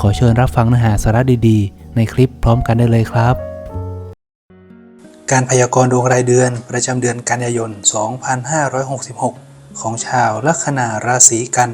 ขอเชิญรับฟังเนื้อหาสาระดีๆ ในคลิปพร้อมกันได้เลยครับ การพยากรณ์ดวงรายเดือนประจำเดือนกันยายน 2566 ของชาวลัคนาราศีกัน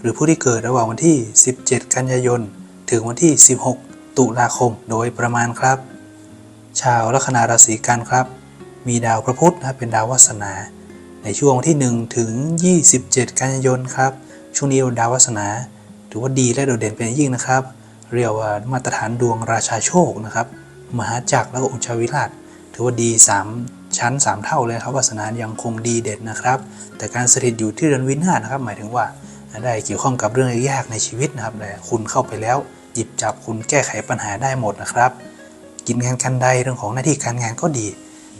หรือผู้ที่เกิดระหว่างวันที่ 17 กันยายน ถึงวันที่ 16 ตุลาคมโดยประมาณครับ ชาวลัคนาราศีกันครับ มีดาวพระพุธนะเป็นดาววาสนา ในช่วงวันที่ 1 ถึง 27 กันยายนครับ ช่วงนี้ดาววาสนา ถือว่าดีและโดดเด่นเป็นอย่างยิ่งนะครับ เรียกว่ามาตรฐานดวงราชาโชคนะครับ มหาจักรแล้วก็อุชาวิราชถือว่าดี 3 ชั้น 3 เท่าเลยครับวาสนายังคงดีเด่นนะครับ แต่การสถิตอยู่ที่เรือนวินาศนะครับ หมายถึงว่าได้เกี่ยวข้องกับเรื่องยากในชีวิตนะครับแต่คุณเข้าไปแล้ว หยิบจับคุณแก้ไขปัญหาได้หมดนะครับ กินงานกันใดเรื่องของหน้าที่การงานก็ดี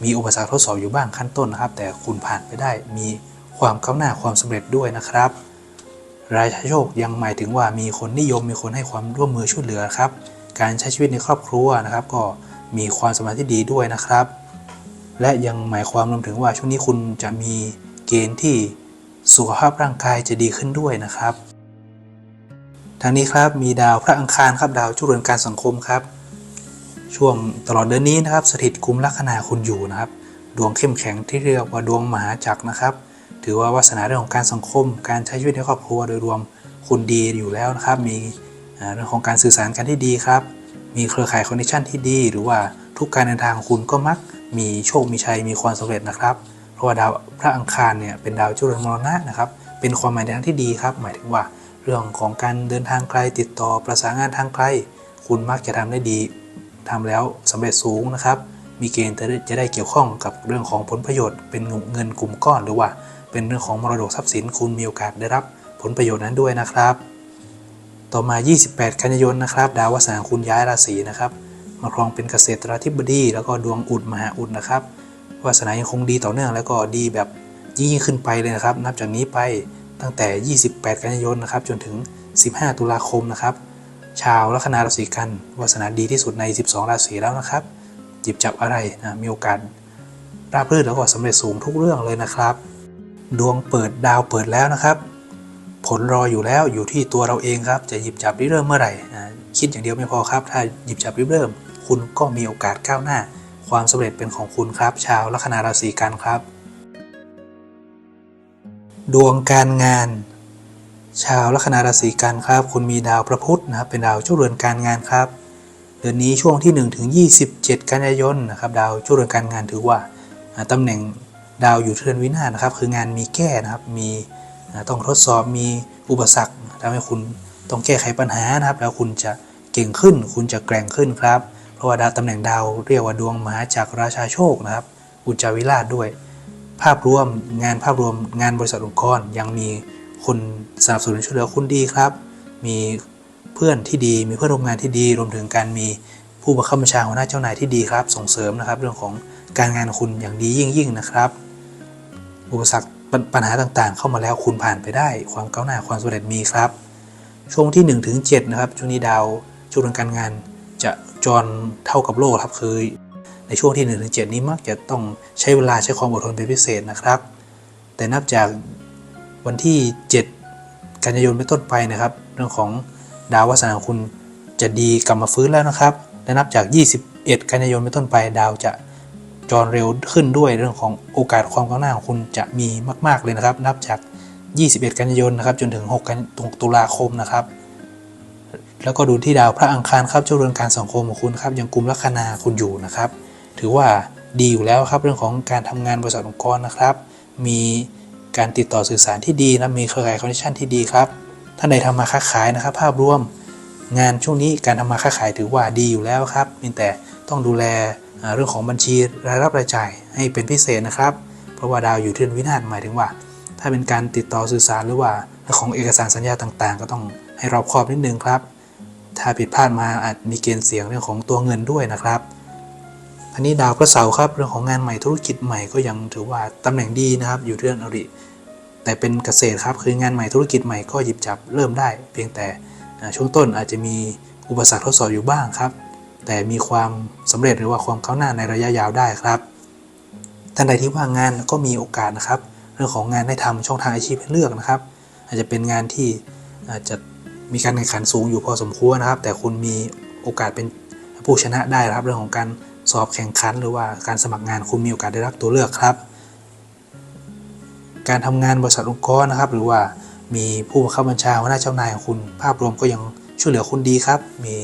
มีอุปสรรคทดสอบอยู่บ้างขั้นต้นนะครับ แต่คุณผ่านไปได้มีความก้าวหน้าความสำเร็จด้วยนะครับ รายโชคยังหมายถึงว่ามีคนนิยมมีคนให้ความร่วมมือช่วยเหลือครับ การใช้ชีวิตในครอบครัวนะครับ ก็มีความสมพันธ์ที่ดีด้วยนะครับ และยังหมายความรวมถึงว่าช่วงนี้คุณจะมีเกณฑ์ที่สุขภาพร่างกายจะดีขึ้นด้วยนะครับทางนี้ครับมีดาวพระอังคารครับดาวจุลเรือนการสังคมครับ ช่วงตลอดเดือนนี้นะครับ สถิตกุมลัคนาคุณอยู่นะครับ ดวงเข้มแข็งที่เรียกว่าดวงมหาจักรนะครับ ถือว่าวาสนาเรื่องของการสังคม การใช้ชีวิตในครอบครัวโดยรวมคุณดีอยู่แล้วนะครับ มีเรื่องของการสื่อสารกันที่ดีครับ มีเครือข่ายคอนเนคชั่นที่ดี หรือว่าทุกการเดินทางของคุณก็มัก มีโชค มีชัย มีความสำเร็จนะครับ เพราะว่าดาวพระอังคารเนี่ยเป็นดาวจุลมรณะนะครับ เป็นความหมายในทางที่ดีครับ หมายถึงว่าเรื่องของการเดินทางไกลติดต่อประสานงานทางไกล คุณมักจะทำได้ดีทำแล้วสำเร็จสูงนะครับ มีเกณฑ์จะได้เกี่ยวข้องกับเรื่องของผลประโยชน์ เป็นเงินกลุ่มก้อนหรือว่า เป็นเรื่องของมรดกทรัพย์สินคุณมีโอกาสได้รับผลประโยชน์นั้นด้วยนะครับ ต่อมา 28 กันยายนนะครับ ดาววาสนาคุณย้ายราศีนะครับ มาครองเป็นเกษตราธิบดี แล้วก็ดวงอุดมหาอุดนะครับวาสนายังคงดีต่อเนื่องแล้วก็ดีแบบยิ่งขึ้นไปเลยนะครับ นับจากนี้ไปตั้งแต่ 28 กันยายนนะครับ จนถึง 15 ตุลาคมนะครับ ชาวลัคนาราศีกันวาสนาดีที่สุดใน 12 ราศีแล้วนะครับหยิบจับอะไรนะมีโอกาสราบรื่นแล้วก็สำเร็จสูงทุกเรื่องเลยนะครับ ดวงเปิดดาวเปิดแล้วนะครับ ผลรออยู่แล้วอยู่ที่ตัวเราเองครับ จะหยิบจับริเริ่มเมื่อไหร่คิดอย่างเดียวไม่พอครับ ถ้าหยิบจับริเริ่ม คุณก็มีโอกาสก้าวหน้า ความสำเร็จเป็นของคุณครับ ชาวลัคนาราศีกันครับ ดวงการงาน ชาวลัคนาราศีกันครับ คุณมีดาวพระพุธนะครับเป็นดาวเจ้าเรือนการงานครับ เดือนนี้ช่วงที่1ถึง27 กันยายนนะครับดาวเจ้าเรือนการงานถือว่าอ่าตำแหน่ง ดาวอยู่เทือนวินาศนะครับ คืองานมีแก้นะครับ มีต้องทดสอบมีอุปสรรคทำให้คุณต้องแก้ไขปัญหานะครับ แล้วคุณจะเก่งขึ้น คุณจะแกร่งขึ้นครับ เพราะว่าดาวตำแหน่งดาวเรียกว่าดวงมหาจักรราชาโชคนะครับ อุจจาวิราชด้วย ภาพรวมงานภาพรวมงานบริษัทองค์กรยังมีคนสนับสนุนช่วยเหลือคุณดีครับ มีเพื่อนที่ดี มีเพื่อนร่วมงานที่ดี รวมถึงการมีผู้บังคับบัญชาหัวหน้าเจ้านายที่ดีครับ ส่งเสริมนะครับ เรื่องของการงานคุณอย่างดียิ่งยิ่งๆนะครับ อุปสรรคปัญหาต่างๆ เข้ามาแล้วคุณผ่านไปได้ ความก้าวหน้าความสำเร็จมีครับ ช่วงที่1ถึง7นะครับช่วงนี้ดาวช่วงการงานจะจรเท่ากับโลกครับคือในช่วงที่1ถึง7นี้มักจะต้องใช้เวลาใช้ความอดทนเป็นพิเศษนะครับ แต่นับจากวันที่ 7 กันยายนเป็นต้นไปนะครับ เรื่องของดาววาสนาคุณจะดีกลับมาฟื้นแล้วนะครับและนับจาก 21 กันยายนเป็นต้นไปดาวจะ จรเร็วขึ้นด้วยเรื่องของโอกาสความก้าวหน้าของคุณจะมีมาก ๆเลยนะครับ นับจาก 21 กันยายนนะครับ จนถึง 6 กันตุลาคมนะครับ แล้วก็ดูที่ดาวพระอังคารครับเจ้าเรือนการสังคมของคุณครับยังกลุ่มลัคนาคุณอยู่นะครับ ถือว่าดีอยู่แล้วครับเรื่องของการทำงานบริษัทองค์กรนะครับ มีการติดต่อสื่อสารที่ดีนะมีเครือข่ายคอนเนคชั่นที่ดีครับท่านใดทำมาค้าขายนะครับ ภาพรวมงานช่วงนี้การทำมาค้าขายถือว่าดีอยู่แล้วครับเพียงแต่ต้องดูแล เรื่องของบัญชีรายรับรายจ่ายให้เป็นพิเศษนะครับ เพราะว่าดาวอยู่ที่เรือนวินาศหมายถึงว่า ถ้าเป็นการติดต่อสื่อสารหรือว่าเรื่องของเอกสารสัญญาต่างๆ ก็ต้องให้รอบคอบนิดนึงครับ ถ้าผิดพลาดมาอาจมีเกณฑ์เสี่ยงเรื่องของตัวเงินด้วยนะครับทีนี้ดาวพระเสาร์ครับเรื่องของงานใหม่ธุรกิจใหม่ก็ยังถือว่าตำแหน่งดีนะครับ อยู่เรื่องอริ แต่เป็นเกษตรครับคืองานใหม่ธุรกิจใหม่ก็หยิบจับเริ่มได้ เพียงแต่ช่วงต้นอาจจะมีอุปสรรคทดสอบอยู่บ้างครับ แต่มีความสำเร็จหรือว่าความก้าวหน้าในระยะยาวได้ครับ ท่านใดที่ว่างงานก็มีโอกาสนะครับ เรื่องของงานให้ทำช่องทางอาชีพให้เลือกนะครับ อาจจะเป็นงานที่อาจจะมีการแข่งขันสูงอยู่พอสมควรนะครับ แต่คุณมีโอกาสเป็นผู้ชนะได้ครับ เรื่องของการสอบแข่งขัน หรือว่าการสมัครงานคุณมีโอกาสได้รับตัวเลือกครับ การทำงานบริษัทองค์กรนะครับ หรือว่ามีผู้บังคับบัญชาหัวหน้าเจ้านายของคุณ ภาพรวมก็ยังช่วยเหลือคุณดีครับ มี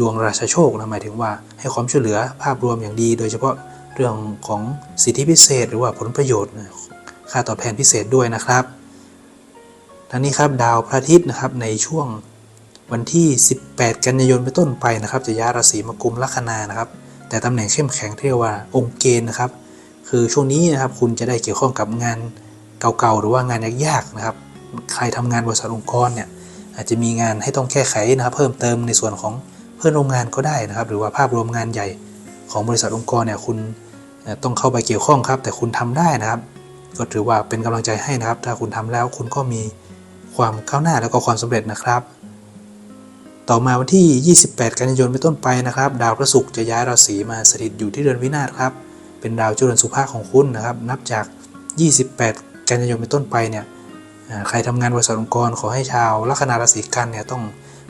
ดวงราชโชคนะหมายถึงว่าให้ความช่วยเหลือภาพรวมอย่างดี โดยเฉพาะเรื่องของสิทธิพิเศษ หรือว่าผลประโยชน์ค่าตอบแทนพิเศษด้วยนะครับทั้งนี้ครับดาวพระอาทิตย์นะครับในช่วงวันที่ 18 กันยายนเป็นต้นไปนะครับ จะย้ายราศีมากุมลัคนานะครับ แต่ตำแหน่งเข้มแข็งที่เรียกว่าองค์เกณฑ์นะครับ คือช่วงนี้นะครับคุณจะได้เกี่ยวข้องกับงานเก่าๆหรือว่างานยากๆนะครับ ใครทำงานบริษัทองค์กรเนี่ยอาจจะมีงานให้ต้องแก้ไขนะครับ เพิ่มเติมในส่วนของ พื่อนร่วมงานก็ได้นะครับ หรือว่าภาพรวมงานใหญ่ของบริษัทองค์กรเนี่ยคุณต้องเข้าไปเกี่ยวข้องครับ แต่คุณทำได้นะครับ ก็ถือว่าเป็นกำลังใจให้นะครับ ถ้าคุณทำแล้วคุณก็มีความก้าวหน้าแล้วก็ความสำเร็จนะครับ ต่อมาวันที่ 28 กันยายนเป็นต้นไปนะครับ ดาวพระศุกร์จะย้ายราศีมาสถิตอยู่ที่เดือนวินาศครับ เป็นดาวจุลสุภาคของคุณนะครับ นับจาก 28 กันยายนเป็นต้นไปเนี่ยใครทำงานบริษัทองค์กรขอให้ชาวลัคนาราศีกันเนี่ยต้อง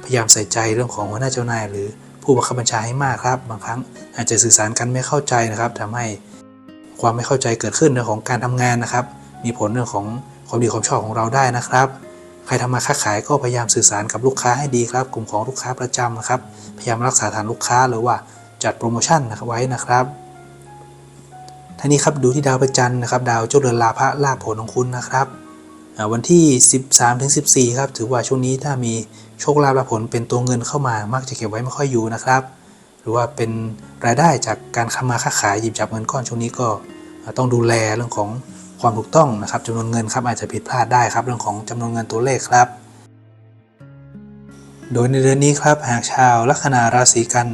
พยายามใส่ใจเรื่องของหัวหน้าเจ้านาย หรือผู้บังคับบัญชาให้มากครับ บางครั้งอาจจะสื่อสารกันไม่เข้าใจนะครับทำให้ความไม่เข้าใจเกิดขึ้นเรื่องของการทำงานนะครับ มีผลเรื่องของความดีความชอบของเราได้นะครับ ใครทำมาค้าขายก็พยายามสื่อสารกับลูกค้าให้ดีครับ กลุ่มของลูกค้าประจำนะครับ พยายามรักษาฐานลูกค้าหรือว่าจัดโปรโมชั่นนะครับไว้นะครับท่านี้ครับดูที่ดาวประจันนะครับ ดาวเจ้าเรือนลาภะลาภผลของคุณนะครับวันที่ 13ถึง14 ครับ ถือว่าช่วงนี้ถ้ามี โชคลาภลาภผลเป็นตัวเงินเข้ามา มักจะเก็บไว้ไม่ค่อยอยู่นะครับ หรือว่าเป็นรายได้จากการค้ามาค้าขายหยิบจับเงินก้อนช่วงนี้ก็ต้องดูแลเรื่องของความถูกต้องนะครับจำนวนเงินครับอาจจะผิดพลาดได้ครับเรื่องของจำนวนเงินตัวเลขครับ โดยในเดือนนี้ครับหากชาวลัคนาราศีกัน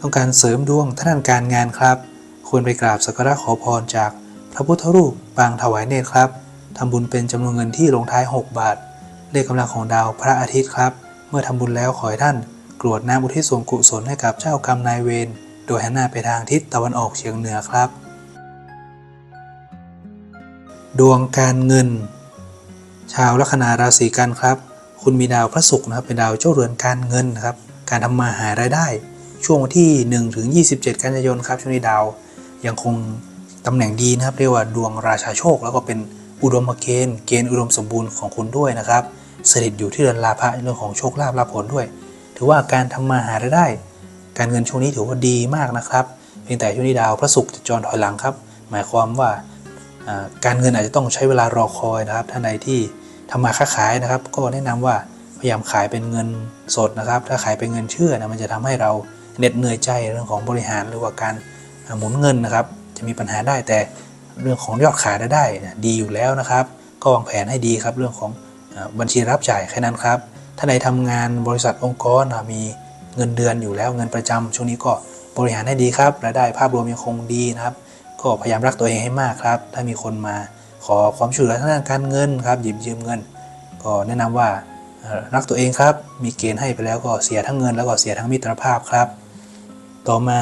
ต้องการเสริมดวงทางด้านการงานครับ ควรไปกราบสักการะขอพรจากพระพุทธรูปปางถวายเนตรครับทำบุญเป็นจำนวนเงินที่ลงท้าย 6 บาท เลขกำลังของดาวพระอาทิตย์ครับ เมื่อทำบุญแล้วขอให้ท่านกรวดน้ำอุทิศส่วนกุศลให้กับเจ้ากรรมนายเวร โดยหันหน้าไปทางทิศตะวันออกเฉียงเหนือครับ ดวงการเงิน ชาวลัคนาราศีกันครับ คุณมีดาวพระศุกร์นะครับเป็นดาวเจ้าเรือนการเงินนะครับ การทำมาหารายได้ ช่วงวันที่1ถึง27 กันยายนครับช่วงนี้ดาวยังคงตำแหน่งดีนะครับเรียกว่าดวงราชาโชค แล้วก็เป็นอุดมเกณฑ์เกณฑ์อุดมสมบูรณ์ของคุณด้วยนะครับ สถิตอยู่ที่เรือนลาภะในเรื่องของโชคลาภลาภผลด้วย ถือว่าการทำมาหารายได้ การเงินช่วงนี้ถือว่าดีมากนะครับ เพียงแต่ช่วงนี้ดาวพระศุกร์จะจรถอยหลังครับ หมายความว่าการเงินอาจจะต้องใช้เวลารอคอยนะครับท่านใดที่ทำมาค้าขายนะครับ ก็แนะนำว่าพยายามขายเป็นเงินสดนะครับ ถ้าขายเป็นเงินเชื่อนะมันจะทำให้เราเหน็ดเหนื่อยใจเรื่องของบริหารหรือว่าการหมุนเงินนะครับ จะมีปัญหาได้แต่เรื่องของยอดขายได้ดีอยู่แล้วนะครับ ก็วางแผนให้ดีครับเรื่องของ บัญชีรับจ่ายแค่นั้นครับ ถ้าใดทำงานบริษัทองค์กรมีเงินเดือนอยู่แล้วเงินประจำช่วงนี้ก็บริหารให้ดีครับรายได้ภาพรวมยังคงดีนะครับ ก็พยายามรักตัวเองให้มากครับ ถ้ามีคนมาขอความช่วยเหลือทางด้านการเงินครับหยิบยืมเงิน ก็แนะนำว่ารักตัวเองครับ มีเกณฑ์ให้ไปแล้วก็เสียทั้งเงินแล้วก็เสียทั้งมิตรภาพครับ ต่อมา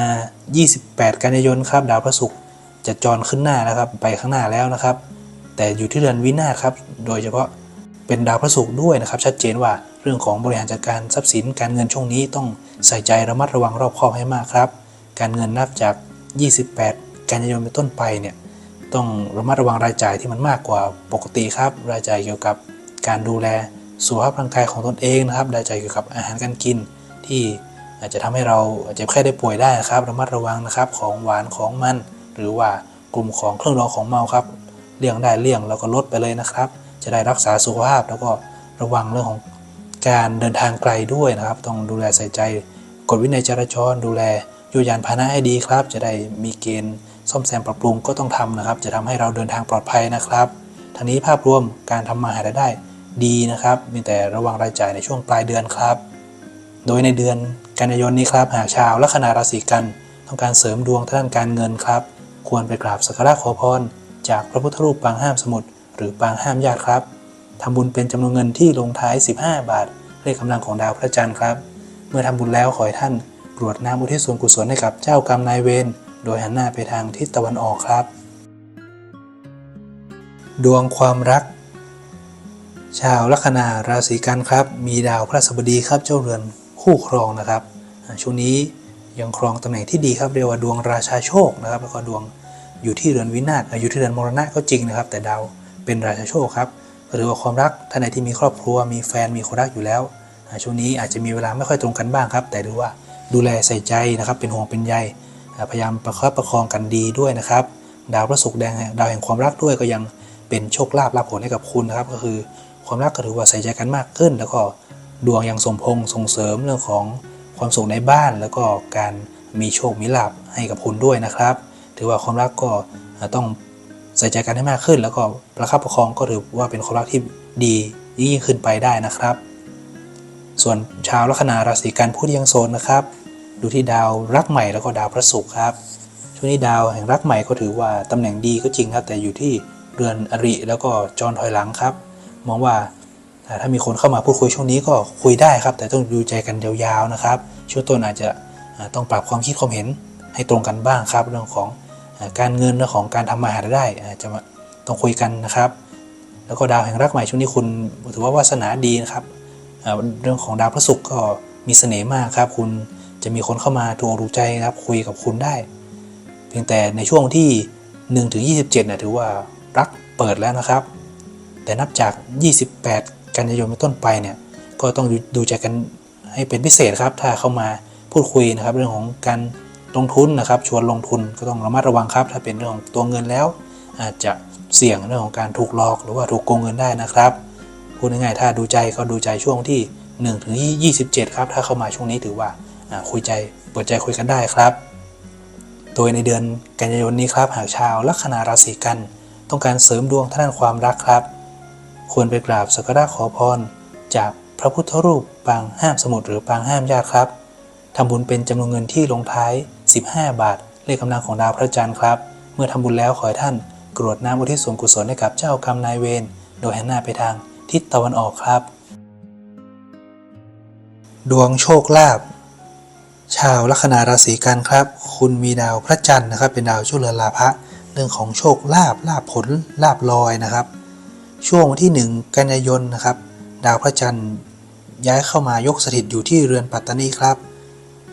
28 กันยายนครับ ดาวพระศุกร์จะจรขึ้นหน้าแล้วครับ ไปข้างหน้าแล้วนะครับ แต่อยู่ที่เรือนวินาศครับ โดยเฉพาะ เป็นดาวพระศุกร์ด้วยนะครับ ชัดเจนว่าเรื่องของบริหารจัดการทรัพย์สิน การเงินช่วงนี้ต้องใส่ใจระมัดระวังรอบคอบให้มากครับ การเงินนับจาก 28 กันยายนเป็นต้นไปเนี่ยต้องระมัดระวังรายจ่ายที่มันมากกว่าปกติครับ รายจ่ายเกี่ยวกับการดูแลสุขภาพร่างกายของตนเองนะครับ รายจ่ายเกี่ยวกับอาหารการกิน ที่อาจจะทำให้เราเจ็บไข้ได้ป่วยได้นะครับระมัดระวังนะครับของหวานของมัน หรือว่ากลุ่มของเครื่องรองของเมาครับเลี่ยงได้เลี่ยงแล้วก็ลดไปเลยนะครับ จะได้รักษาสุขภาพ แล้วก็ระวังเรื่องของการเดินทางไกลด้วยนะครับ ต้องดูแลใส่ใจกฎวินัยจราจรดูแลยูยานพาหนะให้ดีครับ จะได้มีเกณฑ์ซ่อมแซมปรับปรุงก็ต้องทำนะครับ จะทำให้เราเดินทางปลอดภัยนะครับทั้งนี้ภาพรวมการทำมาหารายได้ดีนะครับ มีแต่ระวังรายจ่ายในช่วงปลายเดือนครับ โดยในเดือนกันยายนนี้ครับ หากชาวลัคนาราศีกันต้องการเสริมดวงทางด้านการเงินครับ ควรไปกราบสักการะขอพร จากพระพุทธรูปปางห้ามสมุทร หรือปางห้ามญาติครับทำบุญเป็นจำนวนเงินที่ลงท้าย 15 บาทเลขกำลังของดาวพระจันทร์ครับ เมื่อทำบุญแล้วขอให้ท่านกรวดน้ำอุทิศส่วนกุศลให้กับเจ้ากรรมนายเวรโดยหันหน้าไปทางทิศตะวันออกครับ ดวงความรัก ชาวลัคนาราศีกันครับ มีดาวพระราชบดีครับเจ้าเรือนคู่ครองนะครับช่วงนี้ยังครองตำแหน่งที่ดีครับเรียกว่าดวงราชาโชคนะครับ แล้วก็ดวงอยู่ที่เรือนวินาศอยู่ที่เรือนมรณะก็จริงนะครับ แต่ดาว เป็นราชาโชคครับหรือว่าความรักท่านใดที่มีครอบครัวมีแฟนมีคนรักอยู่แล้วช่วงนี้อาจจะมีเวลาไม่ค่อยตรงกันบ้างครับ แต่ดูว่าดูแลใส่ใจนะครับ เป็นห่วงเป็นใยพยายามประคับประคองกันดีด้วยนะครับ ดาวพระศุกร์แดงดาวแห่งความรักด้วยก็ยังเป็นโชคลาภรับผลให้กับคุณนะครับ ก็คือความรักก็ถือว่าใส่ใจกันมากขึ้น แล้วก็ดวงยังสมพงษ์ส่งเสริมเรื่องของความสุขในบ้าน แล้วก็การมีโชคมีลาภให้กับคุณด้วยนะครับ ถือว่าความรักก็ต้อง ใส่ใจกันให้มากขึ้น แล้วก็ประคับประคองก็ถือว่าเป็นความรักที่ดียิ่งขึ้นไปได้นะครับ ส่วนชาวลัคนาราศีกันผู้ที่ยังโซนนะครับ ดูที่ดาวรักใหม่แล้วก็ดาวพระศุกร์ครับช่วงนี้ดาวแห่งรักใหม่ก็ถือว่าตำแหน่งดีก็จริงครับ แต่อยู่ที่เรือนอริแล้วก็จรถอยหลังครับ มองว่าถ้ามีคนเข้ามาพูดคุยช่วงนี้ก็คุยได้ครับ แต่ต้องดูใจกันยาวๆนะครับช่วงต้นอาจจะต้องปรับความคิดความเห็นให้ตรงกันบ้างครับเรื่องของ การเงินเรื่องของการทำมาหาได้จะมาต้องคุยกันนะครับ แล้วก็ดาวแห่งรักใหม่ช่วงนี้คุณถือว่าวาสนาดีนะครับเรื่องของดาวพระศุกร์ก็มีเสน่ห์มากครับ คุณจะมีคนเข้ามาถูกอกถูกใจนะครับคุยกับคุณได้ เพียงแต่ในช่วงที่1ถึง27เนี่ยถือว่ารักเปิดแล้วนะครับ แต่นับจาก 28 กันยายนเป็นต้นไปเนี่ยก็ต้องดูใจกันให้เป็นพิเศษครับ ถ้าเข้ามาพูดคุยนะครับ เรื่องของการ ลงทุนนะครับ ชวนลงทุนก็ต้องระมัดระวังครับ ถ้าเป็นเรื่องของตัวเงินแล้ว อาจจะเสี่ยงเรื่องของการถูกหลอก หรือว่าถูกโกงเงินได้นะครับพูดง่ายๆถ้าดูใจก็ดูใจช่วงที่1ถึง27 ครับ ถ้าเข้ามาช่วงนี้ถือว่าคุยใจเปิดใจคุยกันได้ครับ โดยในเดือนกันยายนนี้ครับ หากชาวลัคนาราศีกัน ต้องการเสริมดวงทางด้านความรักครับ ควรไปกราบสักการะขอพร จากพระพุทธรูปปางห้ามสมุทรหรือปางห้ามญาติครับทำบุญเป็นจำนวนเงินที่ลงท้าย 15 บาท เลขกำลังของดาวพระจันทร์ครับ เมื่อทำบุญแล้วขอให้ท่าน กรวดน้ำอุทิศส่วนกุศลให้กับเจ้ากรรมนายเวร โดยหันหน้าไปทางทิศตะวันออกครับ ดวงโชคลาภชาวลัคนาราศีกันครับ คุณมีดาวพระจันทร์นะครับ เป็นดาวช่วยเรือนลาภะเรื่องของโชคลาภลาภผลลาภลอยนะครับ ช่วงวันที่ 1 กันยายนนะครับ ดาวพระจันทร์ย้ายเข้ามายกสถิตอยู่ที่เรือนปัตตานีครับ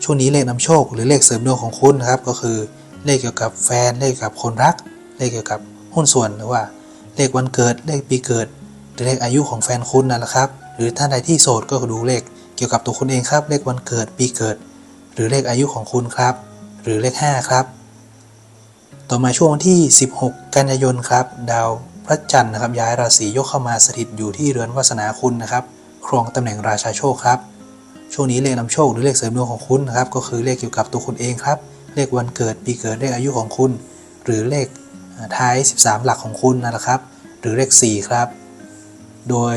ช่วงนี้เลขนำโชค หรือเลขเสริมดวงของคุณนะครับ ก็คือเลขเกี่ยวกับแฟนเลขเกี่ยวกับคนรัก เลขเกี่ยวกับหุ้นส่วนหรือว่า เลขวันเกิด เลขปีเกิด หรือเลขอายุของแฟนคุณนั่นแหละครับ หรือท่านใดที่โสดก็ดูเลขเกี่ยวกับตัวคุณเองครับ เลขวันเกิดปีเกิด หรือเลขอายุของคุณครับ หรือเลข 5 ครับ ต่อมาช่วงวันที่ 16 กันยายนครับ ดาวพระจันทร์นะครับย้ายราศียกเข้ามาสถิตอยู่ที่เรือนวาสนาคุณนะครับ ครองตำแหน่งราชาโชคครับ ช่วงนี้เลขนำโชคหรือเลขเสริมดวงของคุณนะครับก็คือเลขเกี่ยวกับตัวคุณเองครับ เลขวันเกิดปีเกิดเลขอายุของคุณ หรือเลขท้าย 13 หลักของคุณนั่นแหละครับ หรือเลข 4 ครับ โดย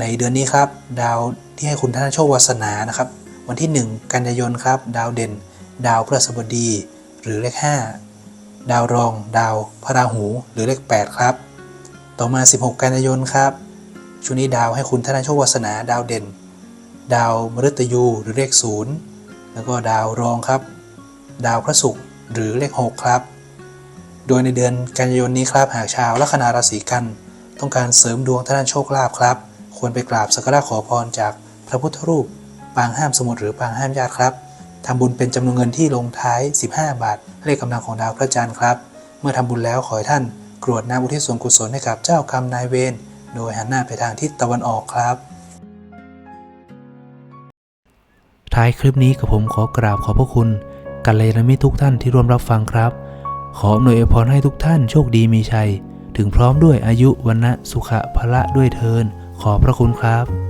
ในเดือนนี้ครับ ดาวที่ให้คุณท่านโชควาสนานะครับ วันที่ 1 กันยายนครับ ดาวเด่น ดาวพฤหัสบดี หรือเลข 5 ดาวรอง ดาวพระราหู หรือเลข 8 ครับ ต่อมา 16 กันยายนครับช่วงนี้ดาวให้คุณท่านโชควาสนา ดาวเด่น ดาวมฤตยูหรือเลข0แล้วก็ดาวรองครับ ดาวพระศุกร์หรือเลข 6 ครับ โดยในเดือนกันยายนนี้ครับหากชาวลัคนาราศีกัน ต้องการเสริมดวงทางด้านโชคลาภครับ ควรไปกราบสักการะขอพรจากพระพุทธรูป ปางห้ามสมุทรหรือปางห้ามญาติครับทำบุญเป็นจำนวนเงินที่ลงท้าย 15 บาท เลขกำลังของดาวพระจันทร์ครับ เมื่อทำบุญแล้วขอให้ท่าน กรวดน้ำอุทิศส่วนกุศลให้กับเจ้ากรรมนายเวรโดยหันหน้าไปทางทิศตะวันออกครับ ท้ายคลิปนี้กับผมขอกราบขอบพระคุณกัลยาณมิทุกท่านที่ร่วมรับฟังครับ ขออำนวยพรให้ทุกท่านโชคดีมีชัย ถึงพร้อมด้วยอายุวันนะสุขะพละด้วยเทิน ขอพระคุณครับ